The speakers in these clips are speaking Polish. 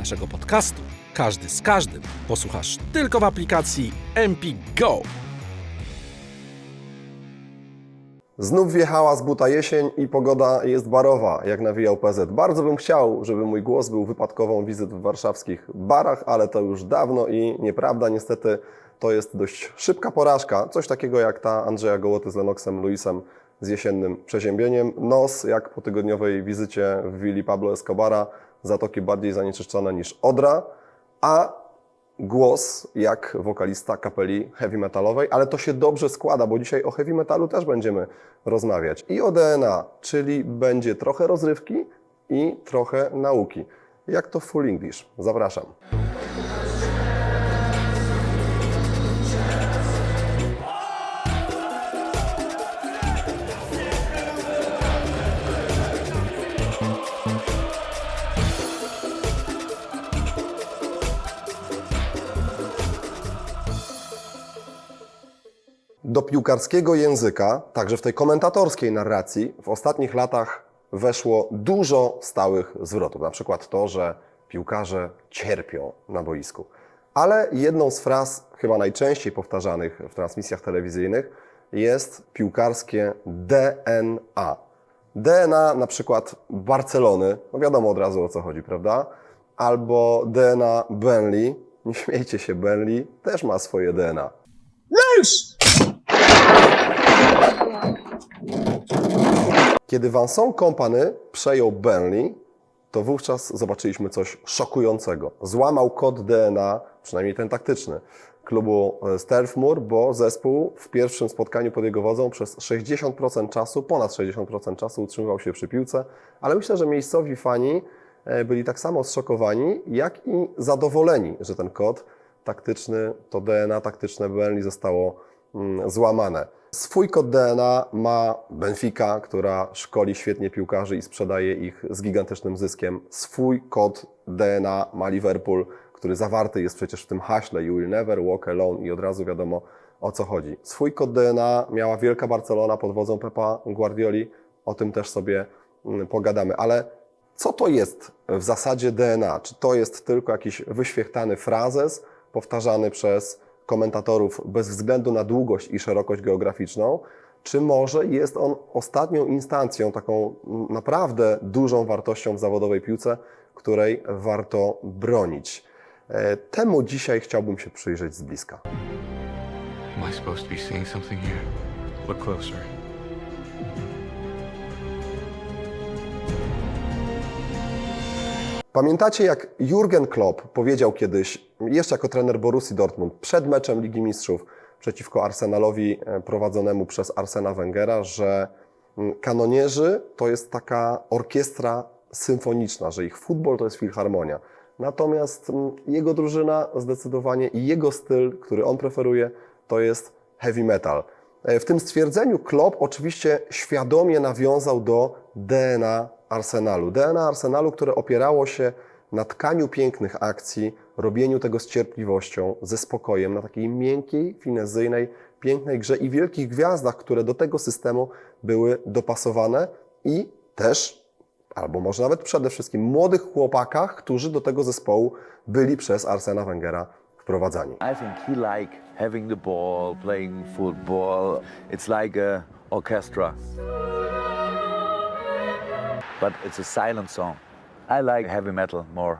Naszego podcastu Każdy z każdym posłuchasz tylko w aplikacji MP Go. Znów wjechała z buta jesień i pogoda jest barowa, jak nawijał PZ. Bardzo bym chciał, żeby mój głos był wypadkową wizyt w warszawskich barach, ale to już dawno i nieprawda. Niestety to jest dość szybka porażka. Coś takiego jak ta Andrzeja Gołoty z Lennoxem Luisem z jesiennym przeziębieniem. Nos, jak po tygodniowej wizycie w willi Pablo Escobara, zatoki bardziej zanieczyszczone niż Odra, a głos jak wokalista kapeli heavy metalowej, ale to się dobrze składa, bo dzisiaj o heavy metalu też będziemy rozmawiać. I o DNA, czyli będzie trochę rozrywki i trochę nauki. Jak to w Full English? Zapraszam. Do piłkarskiego języka, także w tej komentatorskiej narracji, w ostatnich latach weszło dużo stałych zwrotów. Na przykład to, że piłkarze cierpią na boisku. Ale jedną z fraz, chyba najczęściej powtarzanych w transmisjach telewizyjnych, jest piłkarskie DNA. DNA na przykład Barcelony, no wiadomo od razu o co chodzi, prawda? Albo DNA Burnley, nie śmiejcie się, Burnley też ma swoje DNA. Kiedy Vincent Kompany przejął Burnley, to wówczas zobaczyliśmy coś szokującego. Złamał kod DNA, przynajmniej ten taktyczny, klubu e, Stelfmur, bo zespół w pierwszym spotkaniu pod jego wodzą przez 60% czasu, ponad 60% czasu utrzymywał się przy piłce, ale myślę, że miejscowi fani e, byli tak samo zszokowani, jak i zadowoleni, że ten kod taktyczny, to DNA taktyczne Burnley zostało złamane. Swój kod DNA ma Benfica, która szkoli świetnie piłkarzy i sprzedaje ich z gigantycznym zyskiem. Swój kod DNA ma Liverpool, który zawarty jest przecież w tym haśle You will never walk alone i od razu wiadomo o co chodzi. Swój kod DNA miała Wielka Barcelona pod wodzą Pepa Guardioli, o tym też sobie mm, pogadamy, ale co to jest w zasadzie DNA? Czy to jest tylko jakiś wyświechtany frazes powtarzany przez komentatorów bez względu na długość i szerokość geograficzną, czy może jest on ostatnią instancją, taką naprawdę dużą wartością w zawodowej piłce, której warto bronić? E, Temu dzisiaj chciałbym się przyjrzeć z bliska. Am I supposed to be seeing something here? Look closer. Pamiętacie, jak Jurgen Klopp powiedział kiedyś, jeszcze jako trener Borussii Dortmund, przed meczem Ligi Mistrzów przeciwko Arsenalowi e, prowadzonemu przez Arsena Wengera, że mm, kanonierzy to jest taka orkiestra symfoniczna, że ich futbol to jest filharmonia. Natomiast mm, jego drużyna zdecydowanie i jego styl, który on preferuje, to jest heavy metal. E, W tym stwierdzeniu Klopp oczywiście świadomie nawiązał do DNA Arsenalu. DNA Arsenalu, które opierało się na tkaniu pięknych akcji, robieniu tego z cierpliwością, ze spokojem, na takiej miękkiej, finezyjnej, pięknej grze i wielkich gwiazdach, które do tego systemu były dopasowane i też, albo może nawet przede wszystkim, młodych chłopakach, którzy do tego zespołu byli przez Arsena Wengera wprowadzani. I think he like having the ball, playing football. It's like a orchestra. But it's a silent song. I like heavy metal more.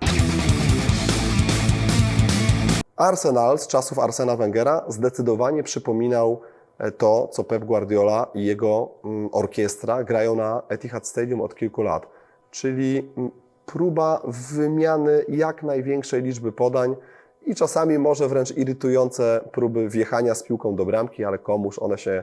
Arsenal z czasów Arsena Wengera zdecydowanie przypominał e, to, co Pep Guardiola i jego mm, orkiestra grają na Etihad Stadium od kilku lat. Czyli mm, próba wymiany jak największej liczby podań i czasami może wręcz irytujące próby wjechania z piłką do bramki, ale komuż one się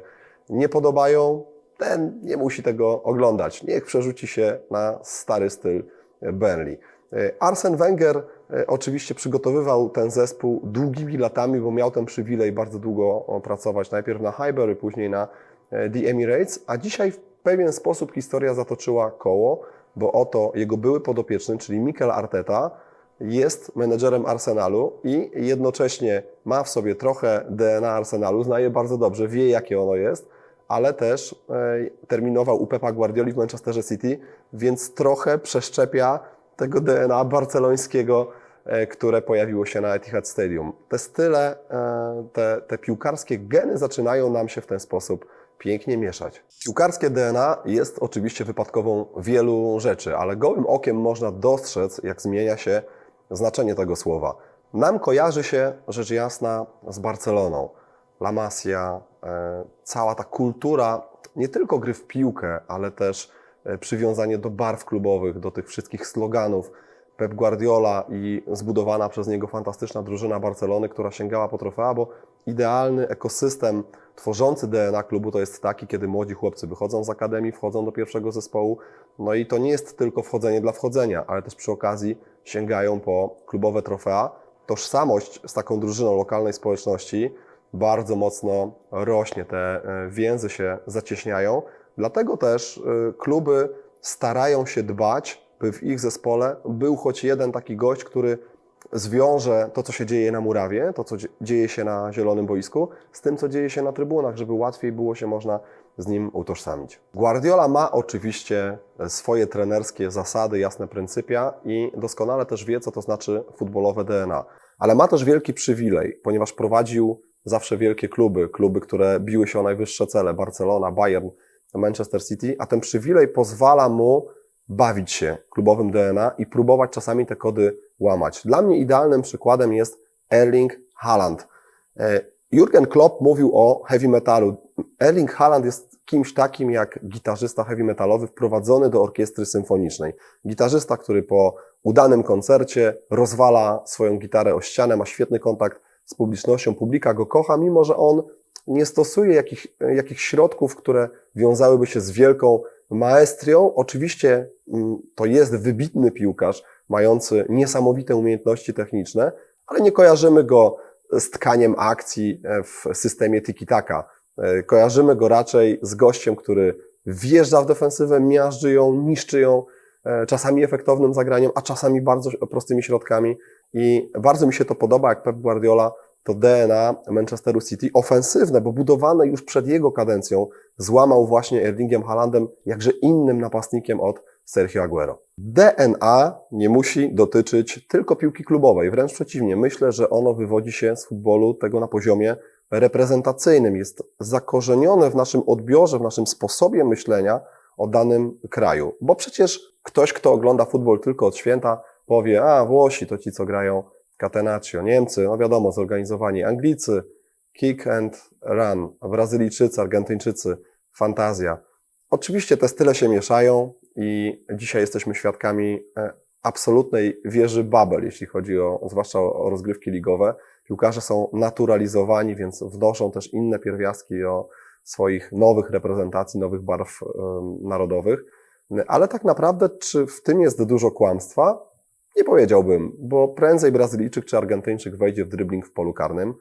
nie podobają, ten nie musi tego oglądać. Niech przerzuci się na stary styl Burnley. E, Arsen Wenger e, oczywiście przygotowywał ten zespół długimi latami, bo miał ten przywilej bardzo długo pracować najpierw na Highbury, później na e, The Emirates, a dzisiaj w pewien sposób historia zatoczyła koło, bo oto jego były podopieczny, czyli Mikel Arteta, jest menedżerem Arsenalu i jednocześnie ma w sobie trochę DNA Arsenalu, zna je bardzo dobrze, wie jakie ono jest, ale też e, terminował u Pepa Guardioli w Manchesterze City, więc trochę przeszczepia tego DNA barcelońskiego e, które pojawiło się na Etihad Stadium. Te style, e, te, te piłkarskie geny zaczynają nam się w ten sposób pięknie mieszać. Piłkarskie DNA jest oczywiście wypadkową wielu rzeczy, ale gołym okiem można dostrzec, jak zmienia się znaczenie tego słowa. Nam kojarzy się rzecz jasna z Barceloną. La Masia, e, cała ta kultura nie tylko gry w piłkę, ale też e, przywiązanie do barw klubowych, do tych wszystkich sloganów. Pep Guardiola i zbudowana przez niego fantastyczna drużyna Barcelony, która sięgała po trofea, bo idealny ekosystem tworzący DNA klubu to jest taki, kiedy młodzi chłopcy wychodzą z akademii, wchodzą do pierwszego zespołu. No i to nie jest tylko wchodzenie dla wchodzenia, ale też przy okazji sięgają po klubowe trofea. Tożsamość z taką drużyną lokalnej społeczności bardzo mocno rośnie, te e, więzy się zacieśniają. Dlatego też e, kluby starają się dbać, by w ich zespole był choć jeden taki gość, który zwiąże to, co się dzieje na murawie, to, co dzie- dzieje się na zielonym boisku, z tym, co dzieje się na trybunach, żeby łatwiej było się można z nim utożsamić. Guardiola ma oczywiście swoje trenerskie zasady, jasne pryncypia i doskonale też wie, co to znaczy futbolowe DNA. Ale ma też wielki przywilej, ponieważ prowadził zawsze wielkie kluby, kluby, które biły się o najwyższe cele, Barcelona, Bayern, Manchester City, a ten przywilej pozwala mu bawić się klubowym DNA i próbować czasami te kody łamać. Dla mnie idealnym przykładem jest Erling Haaland. E, Jurgen Klopp mówił o heavy metalu. Erling Haaland jest kimś takim jak gitarzysta heavy metalowy wprowadzony do orkiestry symfonicznej. Gitarzysta, który po udanym koncercie rozwala swoją gitarę o ścianę, ma świetny kontakt z publicznością, publika go kocha, mimo że on nie stosuje jakich, jakichś środków, które wiązałyby się z wielką maestrią. Oczywiście mm, to jest wybitny piłkarz, mający niesamowite umiejętności techniczne, ale nie kojarzymy go z tkaniem akcji e, w systemie tiki-taka. E, Kojarzymy go raczej z gościem, który wjeżdża w defensywę, miażdży ją, niszczy ją, e, czasami efektownym zagraniem, a czasami bardzo prostymi środkami. I bardzo mi się to podoba, jak Pep Guardiola to DNA Manchesteru City, ofensywne, bo budowane już przed jego kadencją, złamał właśnie Erlingiem Haalandem, jakże innym napastnikiem od Sergio Aguero. DNA nie musi dotyczyć tylko piłki klubowej, wręcz przeciwnie. Myślę, że ono wywodzi się z futbolu tego na poziomie reprezentacyjnym. Jest zakorzenione w naszym odbiorze, w naszym sposobie myślenia o danym kraju. Bo przecież ktoś, kto ogląda futbol tylko od święta, powie, a Włosi to ci, co grają Catenaccio, Niemcy, no wiadomo, zorganizowani, Anglicy, kick and run, Brazylijczycy, Argentyńczycy, fantazja. Oczywiście te style się mieszają i dzisiaj jesteśmy świadkami e, absolutnej wieży Babel, jeśli chodzi o, zwłaszcza o, rozgrywki ligowe. Piłkarze są naturalizowani, więc wnoszą też inne pierwiastki o swoich nowych reprezentacji, nowych barw narodowych. Ale tak naprawdę, czy w tym jest dużo kłamstwa? Nie powiedziałbym, bo prędzej Brazylijczyk czy Argentyńczyk wejdzie w dribbling w polu karnym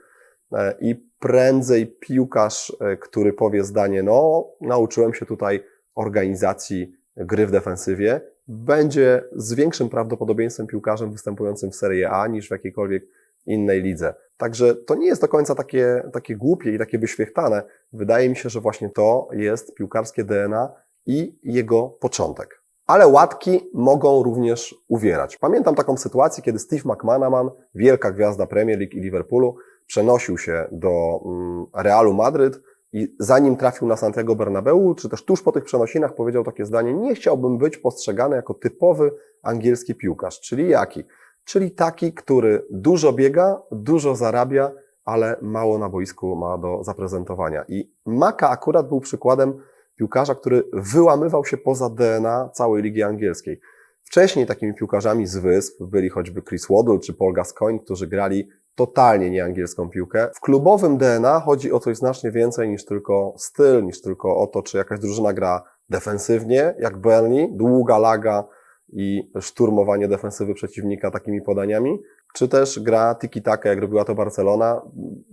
e, i prędzej piłkarz, e, który powie zdanie, no, nauczyłem się tutaj organizacji gry w defensywie, będzie z większym prawdopodobieństwem piłkarzem występującym w Serie A niż w jakiejkolwiek innej lidze. Także to nie jest do końca takie, takie głupie i takie wyświechtane. Wydaje mi się, że właśnie to jest piłkarskie DNA i jego początek. Ale łatki mogą również uwierać. Pamiętam taką sytuację, kiedy Steve McManaman, wielka gwiazda Premier League i Liverpoolu, przenosił się do mm, Realu Madryt i zanim trafił na Santiago Bernabeu, czy też tuż po tych przenosinach powiedział takie zdanie, nie chciałbym być postrzegany jako typowy angielski piłkarz. Czyli jaki? Czyli taki, który dużo biega, dużo zarabia, ale mało na boisku ma do zaprezentowania. I Maka akurat był przykładem piłkarza, który wyłamywał się poza DNA całej ligi angielskiej. Wcześniej takimi piłkarzami z wysp byli choćby Chris Waddle czy Paul Gascoigne, którzy grali totalnie nieangielską piłkę. W klubowym DNA chodzi o coś znacznie więcej niż tylko styl, niż tylko o to, czy jakaś drużyna gra defensywnie, jak Burnley, długa laga i szturmowanie defensywy przeciwnika takimi podaniami, czy też gra tiki-taka, jak robiła to Barcelona,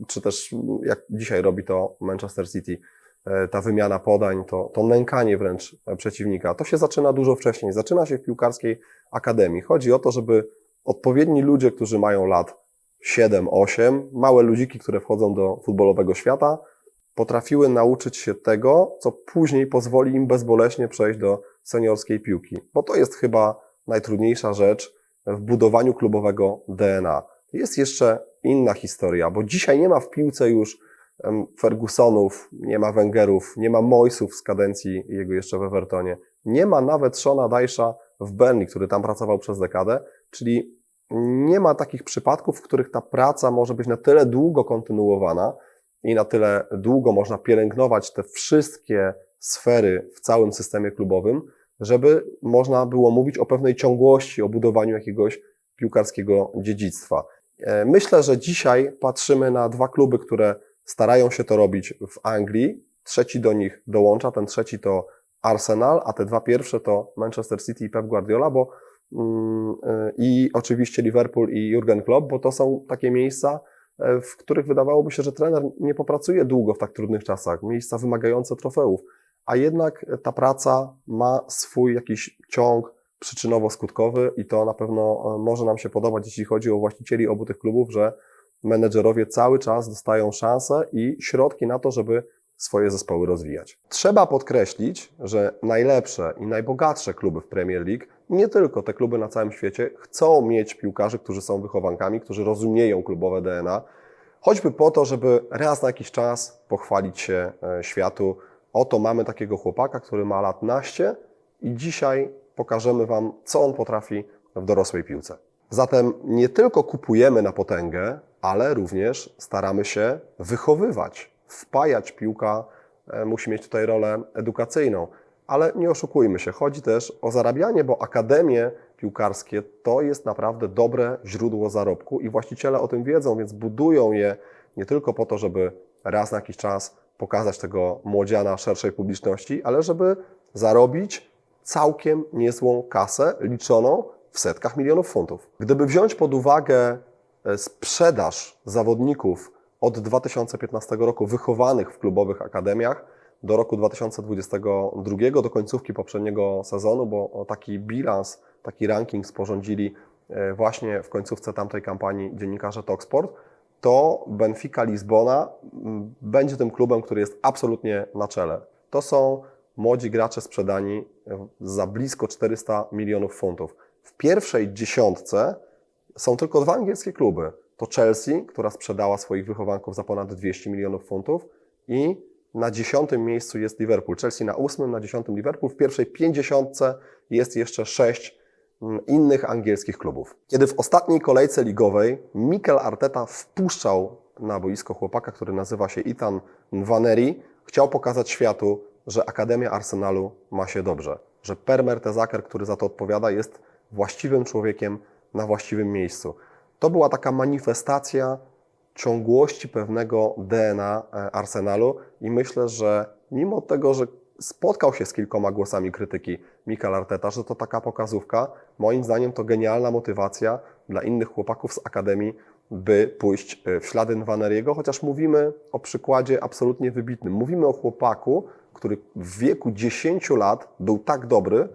czy też jak dzisiaj robi to Manchester City ta wymiana podań, to, to nękanie wręcz przeciwnika. To się zaczyna dużo wcześniej. Zaczyna się w piłkarskiej akademii. Chodzi o to, żeby odpowiedni ludzie, którzy mają lat 7, 8, małe ludziki, które wchodzą do futbolowego świata, potrafiły nauczyć się tego, co później pozwoli im bezboleśnie przejść do seniorskiej piłki. Bo to jest chyba najtrudniejsza rzecz, w budowaniu klubowego DNA. Jest jeszcze inna historia, bo dzisiaj nie ma w piłce już Fergusonów, nie ma Wengerów, nie ma Moisów z kadencji jego jeszcze w Evertonie, nie ma nawet Shona Dajsza w Burnley, który tam pracował przez dekadę, czyli nie ma takich przypadków, w których ta praca może być na tyle długo kontynuowana i na tyle długo można pielęgnować te wszystkie sfery w całym systemie klubowym, żeby można było mówić o pewnej ciągłości, o budowaniu jakiegoś piłkarskiego dziedzictwa. E, Myślę, że dzisiaj patrzymy na dwa kluby, które starają się to robić w Anglii. Trzeci do nich dołącza, ten trzeci to Arsenal, a te dwa pierwsze to Manchester City i Pep Guardiola, bo mm, y, i oczywiście Liverpool i Jurgen Klopp, bo to są takie miejsca, e, w których wydawałoby się, że trener nie popracuje długo w tak trudnych czasach, miejsca wymagające trofeów, a jednak ta praca ma swój jakiś ciąg przyczynowo-skutkowy i to na pewno e, może nam się podobać, jeśli chodzi o właścicieli obu tych klubów, że menedżerowie cały czas dostają szanse i środki na to, żeby swoje zespoły rozwijać. Trzeba podkreślić, że najlepsze i najbogatsze kluby w Premier League, nie tylko te kluby na całym świecie, chcą mieć piłkarzy, którzy są wychowankami, którzy rozumieją klubowe DNA, choćby po to, żeby raz na jakiś czas pochwalić się e, światu. Oto mamy takiego chłopaka, który ma lat naście i dzisiaj pokażemy Wam, co on potrafi w dorosłej piłce. Zatem nie tylko kupujemy na potęgę, ale również staramy się wychowywać, wpajać. Piłka e, musi mieć tutaj rolę edukacyjną. Ale nie oszukujmy się, chodzi też o zarabianie, bo akademie piłkarskie to jest naprawdę dobre źródło zarobku i właściciele o tym wiedzą, więc budują je nie tylko po to, żeby raz na jakiś czas pokazać tego młodziana szerszej publiczności, ale żeby zarobić całkiem niezłą kasę liczoną w setkach milionów funtów. Gdyby wziąć pod uwagę sprzedaż zawodników od 2015 roku wychowanych w klubowych akademiach do roku 2022, do końcówki poprzedniego sezonu, bo taki bilans, taki ranking sporządzili e, właśnie w końcówce tamtej kampanii dziennikarze Talksport, to Benfica Lizbona będzie tym klubem, który jest absolutnie na czele. To są młodzi gracze sprzedani e, za blisko 400 milionów funtów. W pierwszej dziesiątce są tylko dwa angielskie kluby. To Chelsea, która sprzedała swoich wychowanków za ponad 200 milionów funtów i na dziesiątym miejscu jest Liverpool. Chelsea na ósmym, na dziesiątym Liverpool. W pierwszej pięćdziesiątce jest jeszcze sześć mm, innych angielskich klubów. Kiedy w ostatniej kolejce ligowej Mikel Arteta wpuszczał na boisko chłopaka, który nazywa się Ethan Nwaneri, chciał pokazać światu, że Akademia Arsenalu ma się dobrze, że Per Mertesacker, który za to odpowiada, jest właściwym człowiekiem na właściwym miejscu. To była taka manifestacja ciągłości pewnego DNA e, Arsenalu i myślę, że mimo tego, że spotkał się z kilkoma głosami krytyki Mikel Arteta, że to taka pokazówka, moim zdaniem to genialna motywacja dla innych chłopaków z Akademii, by pójść e, w ślady Nwaneriego, chociaż mówimy o przykładzie absolutnie wybitnym. Mówimy o chłopaku, który w wieku 10 lat był tak dobry,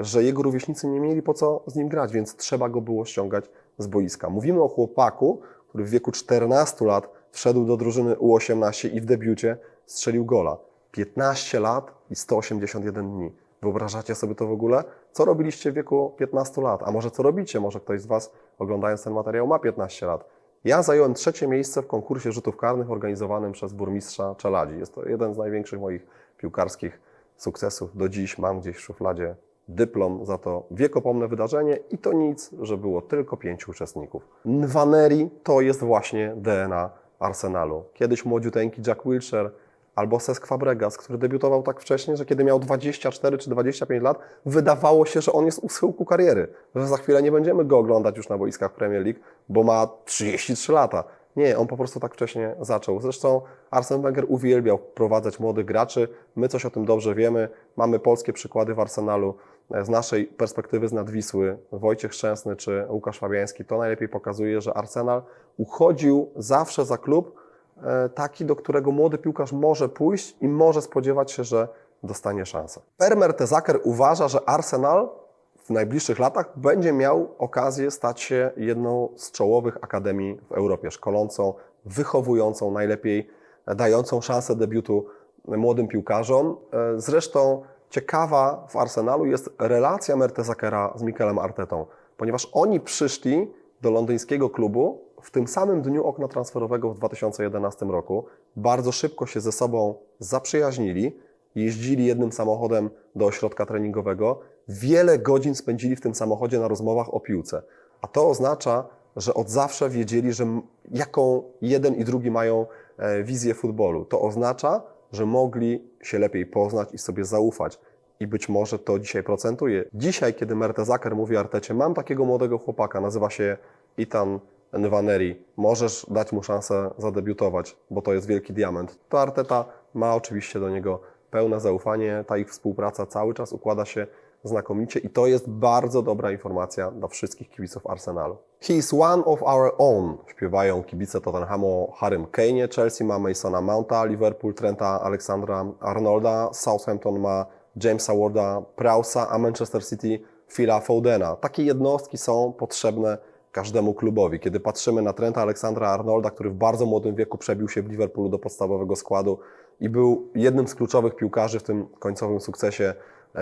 że jego rówieśnicy nie mieli po co z nim grać, więc trzeba go było ściągać z boiska. Mówimy o chłopaku, który w wieku 14 lat wszedł do drużyny U18 i w debiucie strzelił gola. 15 lat i 181 dni. Wyobrażacie sobie to w ogóle? Co robiliście w wieku 15 lat? A może co robicie? Może ktoś z Was oglądając ten materiał ma 15 lat. Ja zająłem trzecie miejsce w konkursie rzutów karnych organizowanym przez burmistrza Czeladzi. Jest to jeden z największych moich piłkarskich sukcesów. Do dziś mam gdzieś w szufladzie dyplom za to wiekopomne wydarzenie i to nic, że było tylko pięciu uczestników. Nwaneri to jest właśnie DNA Arsenalu. Kiedyś młodziuteńki Jack Wilshere albo Cesc Fabregas, który debiutował tak wcześnie, że kiedy miał 24 czy 25 lat, wydawało się, że on jest u schyłku kariery, że za chwilę nie będziemy go oglądać już na boiskach Premier League, bo ma 33 lata. Nie, on po prostu tak wcześnie zaczął. Zresztą Arsene Wenger uwielbiał wprowadzać młodych graczy. My coś o tym dobrze wiemy. Mamy polskie przykłady w Arsenalu. Z naszej perspektywy z Nadwisły, Wojciech Szczęsny czy Łukasz Fabiański, to najlepiej pokazuje, że Arsenal uchodził zawsze za klub e, taki, do którego młody piłkarz może pójść i może spodziewać się, że dostanie szansę. Per Mertesacker uważa, że Arsenal w najbliższych latach będzie miał okazję stać się jedną z czołowych akademii w Europie, szkolącą, wychowującą, najlepiej dającą szansę debiutu młodym piłkarzom. E, Zresztą ciekawa w Arsenalu jest relacja Mertesackera z Mikelem Artetą, ponieważ oni przyszli do londyńskiego klubu w tym samym dniu okna transferowego w 2011 roku. Bardzo szybko się ze sobą zaprzyjaźnili, jeździli jednym samochodem do ośrodka treningowego, wiele godzin spędzili w tym samochodzie na rozmowach o piłce. A to oznacza, że od zawsze wiedzieli, że jaką jeden i drugi mają e, wizję futbolu. To oznacza, że mogli się lepiej poznać i sobie zaufać. I być może to dzisiaj procentuje. Dzisiaj, kiedy Mertesacker mówi Artecie, mam takiego młodego chłopaka, nazywa się Ethan Nwaneri, możesz dać mu szansę zadebiutować, bo to jest wielki diament. To Arteta ma oczywiście do niego pełne zaufanie, ta ich współpraca cały czas układa się znakomicie i to jest bardzo dobra informacja dla wszystkich kibiców Arsenalu. He is one of our own, śpiewają kibice Tottenhamu o Harrym Kane'ie, Chelsea ma Masona Mounta, Liverpool Trenta Aleksandra Arnolda, Southampton ma Jamesa Warda Prausa, a Manchester City Phila Fodena. Takie jednostki są potrzebne każdemu klubowi. Kiedy patrzymy na Trenta Aleksandra Arnolda, który w bardzo młodym wieku przebił się w Liverpoolu do podstawowego składu i był jednym z kluczowych piłkarzy w tym końcowym sukcesie,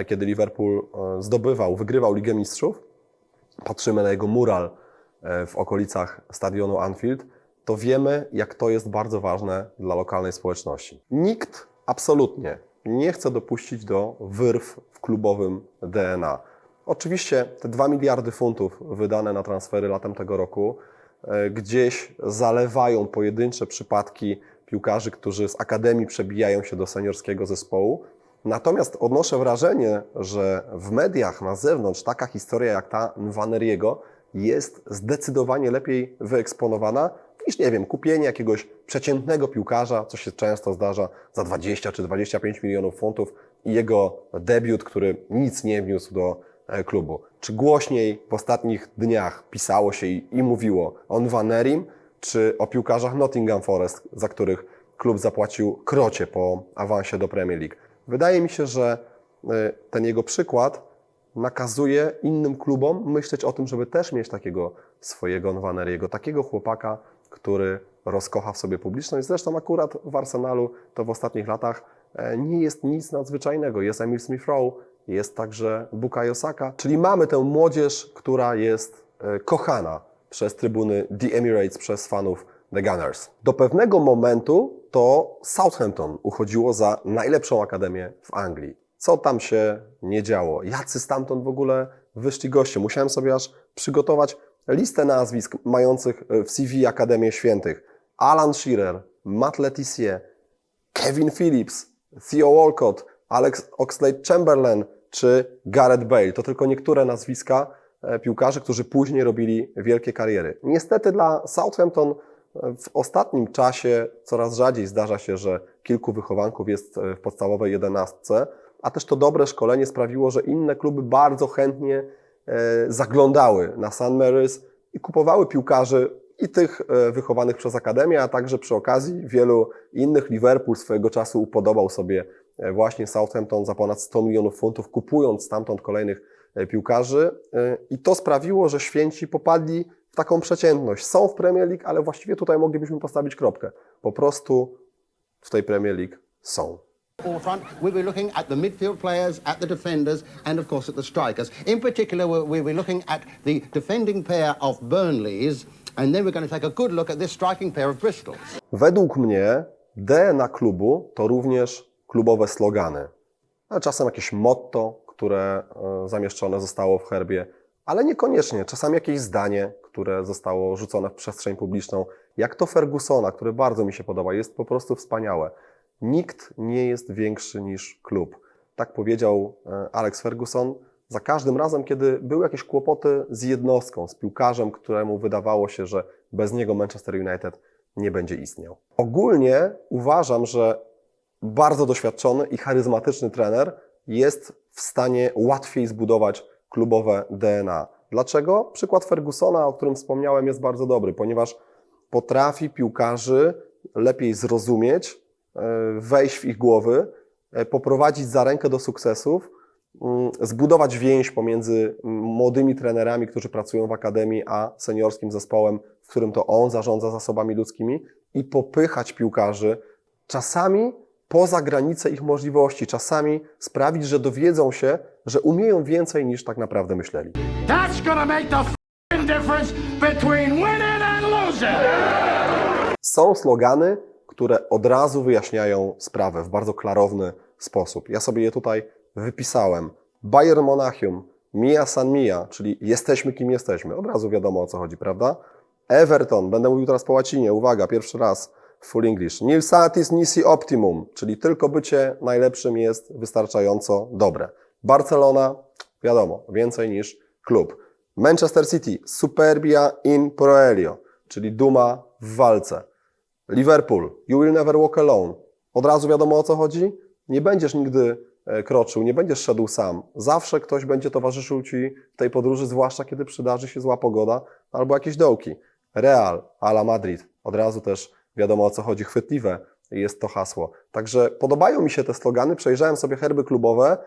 kiedy Liverpool e, zdobywał, wygrywał Ligę Mistrzów, patrzymy na jego mural e, w okolicach stadionu Anfield, to wiemy, jak to jest bardzo ważne dla lokalnej społeczności. Nikt absolutnie nie chce dopuścić do wyrw w klubowym DNA. Oczywiście te 2 miliardy funtów wydane na transfery latem tego roku e, gdzieś zalewają pojedyncze przypadki piłkarzy, którzy z akademii przebijają się do seniorskiego zespołu. Natomiast odnoszę wrażenie, że w mediach na zewnątrz taka historia jak ta Nwaneriego jest zdecydowanie lepiej wyeksponowana niż, nie wiem, kupienie jakiegoś przeciętnego piłkarza, co się często zdarza, za 20 czy 25 milionów funtów i jego debiut, który nic nie wniósł do e, klubu. Czy głośniej w ostatnich dniach pisało się i, i mówiło o Nwanerim, czy o piłkarzach Nottingham Forest, za których klub zapłacił krocie po awansie do Premier League? Wydaje mi się, że e, ten jego przykład nakazuje innym klubom myśleć o tym, żeby też mieć takiego swojego Nwaneriego, takiego chłopaka, który rozkocha w sobie publiczność. Zresztą akurat w Arsenalu to w ostatnich latach e, nie jest nic nadzwyczajnego. Jest Emil Smith-Rowe, jest także Bukayo Saka, czyli mamy tę młodzież, która jest e, kochana przez trybuny The Emirates, przez fanów The Gunners. Do pewnego momentu to Southampton uchodziło za najlepszą akademię w Anglii. Co tam się nie działo? Jacy stamtąd w ogóle wyszli goście? Musiałem sobie aż przygotować listę nazwisk mających w CV Akademię Świętych. Alan Shearer, Matt Letizier, Kevin Phillips, Theo Walcott, Alex Oxlade-Chamberlain czy Gareth Bale. To tylko niektóre nazwiska e, piłkarzy, którzy później robili wielkie kariery. Niestety dla Southampton e, w ostatnim czasie coraz rzadziej zdarza się, że kilku wychowanków jest e, w podstawowej jedenastce, a też to dobre szkolenie sprawiło, że inne kluby bardzo chętnie e, zaglądały na St. Mary's i kupowały piłkarzy i tych e, wychowanych przez Akademię, a także przy okazji wielu innych. Liverpool swojego czasu upodobał sobie właśnie Southampton za ponad 100 milionów funtów, kupując stamtąd kolejnych piłkarzy i to sprawiło, że święci popadli taką przeciętność. Są w Premier League, ale właściwie tutaj moglibyśmy postawić kropkę. Po prostu w tej Premier League są. forefront, we'll be looking at the midfield players, at the defenders, and of course at the strikers. In particular, we'll, be looking at the defending pair of Burnleys, and then we're going to take a good look at this striking pair of Bristols. Według mnie DNA klubu to również klubowe slogany. A czasem jakieś motto, które e, zamieszczone zostało w herbie, ale niekoniecznie. Czasami jakieś zdanie, które zostało rzucone w przestrzeń publiczną, jak to Fergusona, które bardzo mi się podoba, jest po prostu wspaniałe. Nikt nie jest większy niż klub. Tak powiedział e, Alex Ferguson za każdym razem, kiedy były jakieś kłopoty z jednostką, z piłkarzem, któremu wydawało się, że bez niego Manchester United nie będzie istniał. Ogólnie uważam, że bardzo doświadczony i charyzmatyczny trener jest w stanie łatwiej zbudować klubowe DNA. Dlaczego? Przykład Fergusona, o którym wspomniałem, jest bardzo dobry, ponieważ potrafi piłkarzy lepiej zrozumieć, e, wejść w ich głowy, e, poprowadzić za rękę do sukcesów, mm, zbudować więź pomiędzy mm, młodymi trenerami, którzy pracują w akademii, a seniorskim zespołem, w którym to on zarządza zasobami ludzkimi i popychać piłkarzy czasami poza granice ich możliwości, czasami sprawić, że dowiedzą się, że umieją więcej niż tak naprawdę myśleli. That's gonna make the difference between winning and losing. Są slogany, które od razu wyjaśniają sprawę w bardzo klarowny sposób. Ja sobie je tutaj wypisałem. Bayern Monachium, Mia San Mia, czyli jesteśmy kim jesteśmy. Od razu wiadomo o co chodzi, prawda? Everton, będę mówił teraz po łacinie, uwaga, pierwszy raz w full English. Nil satis nisi optimum, czyli tylko bycie najlepszym jest wystarczająco dobre. Barcelona, wiadomo, więcej niż klub. Manchester City, superbia in proelio, czyli duma w walce. Liverpool, you will never walk alone. Od razu wiadomo o co chodzi? Nie będziesz nigdy e, kroczył, nie będziesz szedł sam. Zawsze ktoś będzie towarzyszył Ci w tej podróży, zwłaszcza kiedy przydarzy się zła pogoda albo jakieś dołki. Real, ala Madrid. Od razu też wiadomo o co chodzi, chwytliwe jest to hasło. Także podobają mi się te slogany, przejrzałem sobie herby klubowe,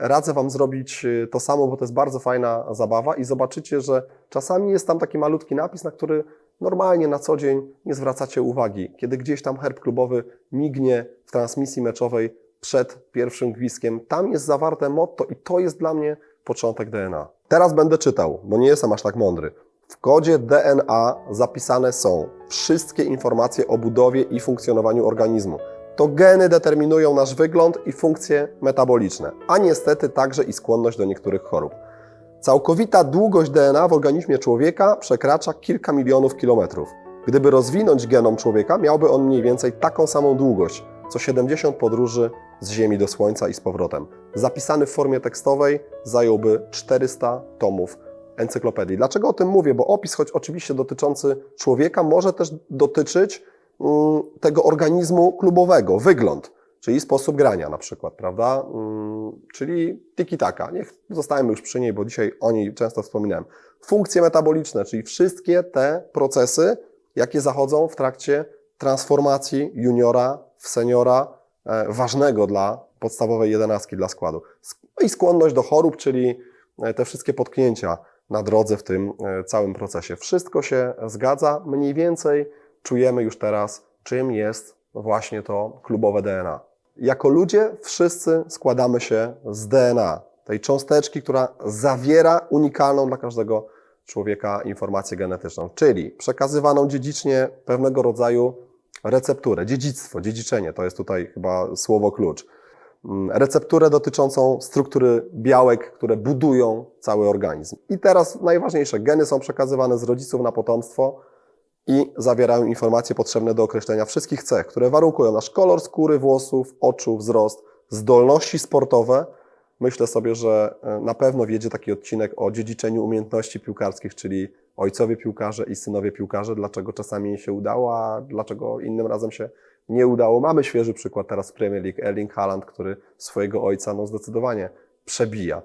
Radzę Wam zrobić e, to samo, bo to jest bardzo fajna zabawa i zobaczycie, że czasami jest tam taki malutki napis, na który normalnie na co dzień nie zwracacie uwagi. Kiedy gdzieś tam herb klubowy mignie w transmisji meczowej przed pierwszym gwizdkiem, tam jest zawarte motto i to jest dla mnie początek DNA. Teraz będę czytał, bo nie jestem aż tak mądry. W kodzie DNA zapisane są wszystkie informacje o budowie i funkcjonowaniu organizmu. To geny determinują nasz wygląd i funkcje metaboliczne, a niestety także i skłonność do niektórych chorób. Całkowita długość DNA w organizmie człowieka przekracza kilka milionów kilometrów. Gdyby rozwinąć genom człowieka, miałby on mniej więcej taką samą długość, co 70 podróży z Ziemi do Słońca i z powrotem. Zapisany w formie tekstowej zająłby 400 tomów encyklopedii. Dlaczego o tym mówię? Bo opis, choć oczywiście dotyczący człowieka, może też dotyczyć tego organizmu klubowego, wygląd, czyli sposób grania na przykład, prawda? Mm, Czyli tiki-taka. Niech zostajemy już przy niej, bo dzisiaj o niej często wspominałem. Funkcje metaboliczne, czyli wszystkie te procesy, jakie zachodzą w trakcie transformacji juniora w seniora, e, ważnego dla podstawowej jedenastki, dla składu. No i skłonność do chorób, czyli e, te wszystkie potknięcia na drodze w tym e, całym procesie. Wszystko się zgadza. Mniej więcej czujemy już teraz, czym jest właśnie to klubowe DNA. Jako ludzie wszyscy składamy się z DNA, tej cząsteczki, która zawiera unikalną dla każdego człowieka informację genetyczną, czyli przekazywaną dziedzicznie pewnego rodzaju recepturę, dziedzictwo, dziedziczenie, to jest tutaj chyba słowo klucz. Mm, Recepturę dotyczącą struktury białek, które budują cały organizm. I teraz najważniejsze, geny są przekazywane z rodziców na potomstwo i zawierają informacje potrzebne do określenia wszystkich cech, które warunkują nasz kolor skóry, włosów, oczu, wzrost, zdolności sportowe. Myślę sobie, że e, na pewno wiedzie taki odcinek o dziedziczeniu umiejętności piłkarskich, czyli ojcowie piłkarze i synowie piłkarze, dlaczego czasami się udało, a dlaczego innym razem się nie udało. Mamy świeży przykład teraz w Premier League, Erling Haaland, który swojego ojca no, zdecydowanie przebija.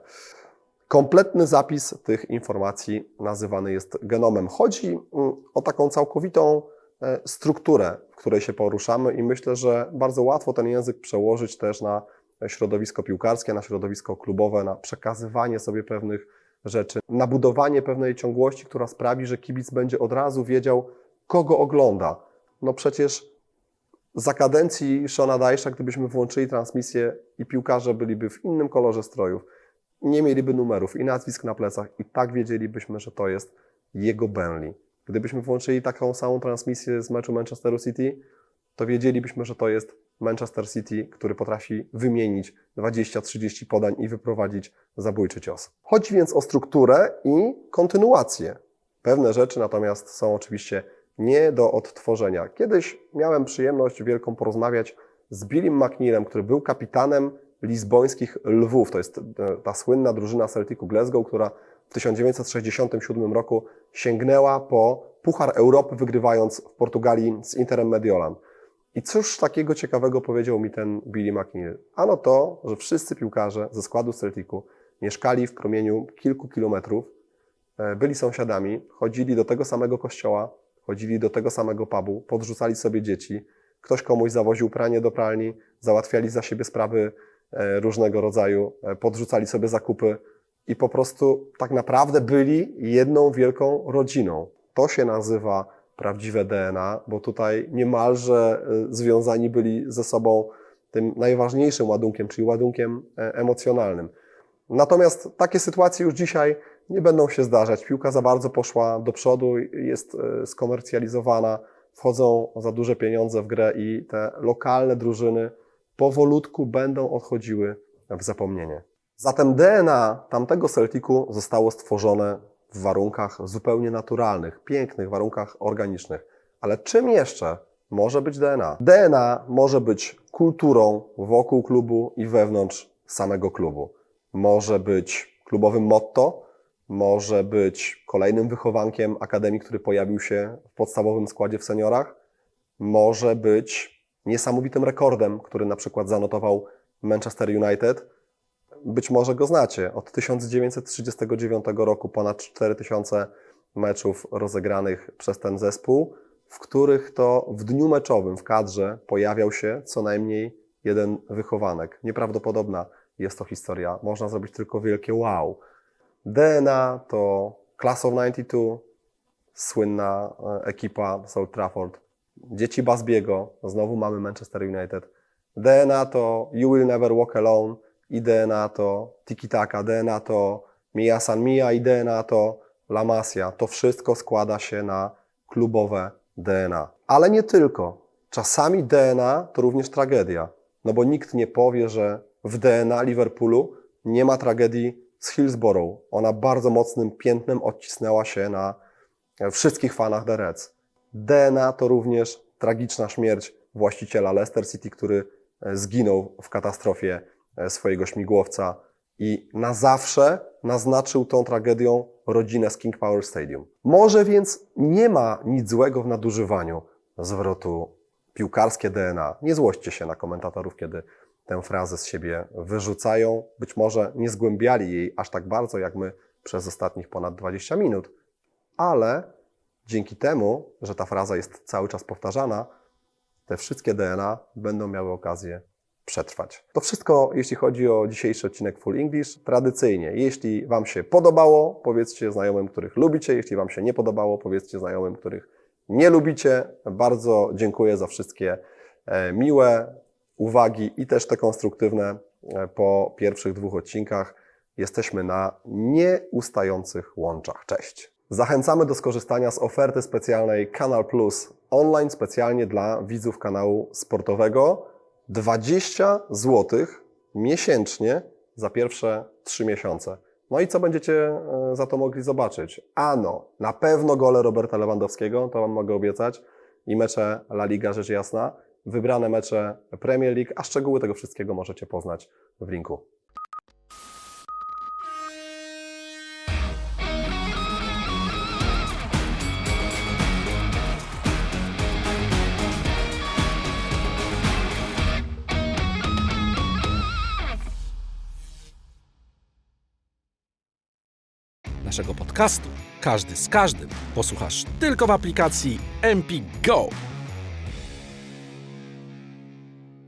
Kompletny zapis tych informacji nazywany jest genomem. Chodzi mm, o taką całkowitą e, strukturę, w której się poruszamy i myślę, że bardzo łatwo ten język przełożyć też na środowisko piłkarskie, na środowisko klubowe, na przekazywanie sobie pewnych rzeczy, na budowanie pewnej ciągłości, która sprawi, że kibic będzie od razu wiedział, kogo ogląda. No przecież za kadencji Shona Dajsza, gdybyśmy włączyli transmisję i piłkarze byliby w innym kolorze strojów, nie mieliby numerów i nazwisk na plecach i tak wiedzielibyśmy, że to jest jego Burnley. Gdybyśmy włączyli taką samą transmisję z meczu Manchesteru City, to wiedzielibyśmy, że to jest Manchester City, który potrafi wymienić 20-30 podań i wyprowadzić zabójczy cios. Chodzi więc o strukturę i kontynuację. Pewne rzeczy natomiast są oczywiście nie do odtworzenia. Kiedyś miałem przyjemność wielką porozmawiać z Billym McNeilem, który był kapitanem lizbońskich Lwów. To jest e, ta słynna drużyna Celticu Glasgow, która w 1967 roku sięgnęła po Puchar Europy, wygrywając w Portugalii z Interem Mediolan. I cóż takiego ciekawego powiedział mi ten Billy McNeil? Ano to, że wszyscy piłkarze ze składu Celticu mieszkali w promieniu kilku kilometrów, e, byli sąsiadami, chodzili do tego samego kościoła, chodzili do tego samego pubu, podrzucali sobie dzieci, ktoś komuś zawoził pranie do pralni, załatwiali za siebie sprawy różnego rodzaju, e, podrzucali sobie zakupy i po prostu tak naprawdę byli jedną wielką rodziną. To się nazywa prawdziwe DNA, bo tutaj niemalże e, związani byli ze sobą tym najważniejszym ładunkiem, czyli ładunkiem e, emocjonalnym. Natomiast takie sytuacje już dzisiaj nie będą się zdarzać. Piłka za bardzo poszła do przodu, jest e, skomercjalizowana, wchodzą za duże pieniądze w grę i te lokalne drużyny powolutku będą odchodziły w zapomnienie. Zatem DNA tamtego Celticu zostało stworzone w warunkach zupełnie naturalnych, pięknych warunkach organicznych. Ale czym jeszcze może być DNA? DNA może być kulturą wokół klubu i wewnątrz samego klubu. Może być klubowym motto, może być kolejnym wychowankiem akademii, który pojawił się w podstawowym składzie w seniorach, może być niesamowitym rekordem, który na przykład zanotował Manchester United. Być może go znacie. Od 1939 roku ponad 4000 meczów rozegranych przez ten zespół, w których to w dniu meczowym w kadrze pojawiał się co najmniej jeden wychowanek. Nieprawdopodobna jest to historia. Można zrobić tylko wielkie wow. DNA to Class of 92, słynna e, ekipa Old Trafford. Dzieci Basbiego, znowu mamy Manchester United. DNA to You Will Never Walk Alone i DNA to Tiki Taka, DNA to Mia San Mia i DNA to La Masia. To wszystko składa się na klubowe DNA. Ale nie tylko. Czasami DNA to również tragedia. No bo nikt nie powie, że w DNA Liverpoolu nie ma tragedii z Hillsborough. Ona bardzo mocnym piętnem odcisnęła się na wszystkich fanach The Reds. DNA to również tragiczna śmierć właściciela Leicester City, który e, zginął w katastrofie e, swojego śmigłowca i na zawsze naznaczył tą tragedią rodzinę z King Power Stadium. Może więc nie ma nic złego w nadużywaniu zwrotu piłkarskie DNA. Nie złośćcie się na komentatorów, kiedy tę frazę z siebie wyrzucają. Być może nie zgłębiali jej aż tak bardzo, jak my przez ostatnich ponad 20 minut, ale dzięki temu, że ta fraza jest cały czas powtarzana, te wszystkie DNA będą miały okazję przetrwać. To wszystko, jeśli chodzi o dzisiejszy odcinek Full English. Tradycyjnie, jeśli Wam się podobało, powiedzcie znajomym, których lubicie. Jeśli Wam się nie podobało, powiedzcie znajomym, których nie lubicie. Bardzo dziękuję za wszystkie e, miłe uwagi i też te konstruktywne e, po pierwszych dwóch odcinkach. Jesteśmy na nieustających łączach. Cześć! Zachęcamy do skorzystania z oferty specjalnej Kanal Plus online specjalnie dla widzów kanału sportowego. 20 zł miesięcznie za pierwsze 3 miesiące. No i co będziecie e, za to mogli zobaczyć? Ano, na pewno gole Roberta Lewandowskiego, to Wam mogę obiecać, i mecze La Liga, rzecz jasna, wybrane mecze Premier League, a szczegóły tego wszystkiego możecie poznać w linku. Podcastu Każdy z każdym posłuchasz tylko w aplikacji MP Go.